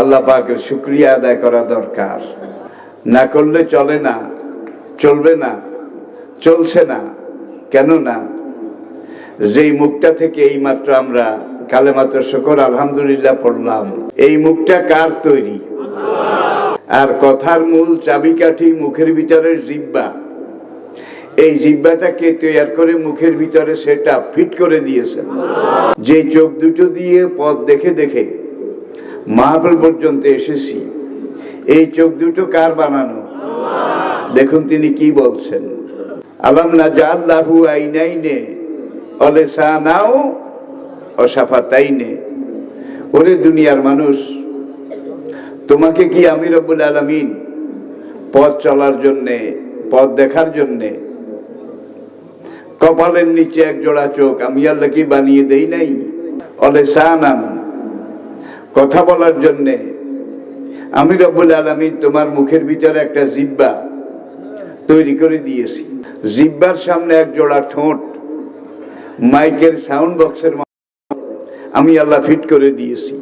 আল্লাহ পাকের শুক্রিয়া আদায় করা দরকার। না করলে চলে না, চলবে না, চলছে না, কেন না? যেই মুখটা থেকে এই মাত্র আমরা কালে মাত্র শকর আলহামদুলিল্লাহ পড়লাম, এই মুখটা কার তৈরি? আর কথার মূল চাবিকাঠি মুখের ভিতরের জিব্বা এই জিব্বাটাকে তৈয়ার করে মুখের ভিতরে সেটা ফিট করে দিয়েছেন যে চোখ দুটো দিয়ে পথ দেখে দেখে মাহফিল পর্যন্ত এসেছি। এই চোখ দুটো কার বানানো? দেখুন তিনি কি বলছেন। আলাম না জাল্লাহু আইনাইনে, অলেসানাও অসাফাতাইনে। ওরে দুনিয়ার মানুষ, তোমাকে কি আমি রব্বুল আলমিন পথ চলার জন্যে, পথ দেখার জন্যে, কপালের নিচে এক জোড়া চোখ আমি আল্লাহ কি বানিয়ে দেই নাই? অলেসানান কথা বলার জন্যে। আমি রব্বুল আলমিন তোমার মুখের ভিতরে একটা জিব্বা তৈরি করে দিয়েছি। জিব্বার সামনে এক জোড়া ঠোঁট, মাইকের সাউন্ড বক্সের আমি আল্লাহ ফিট করে দিয়েছি।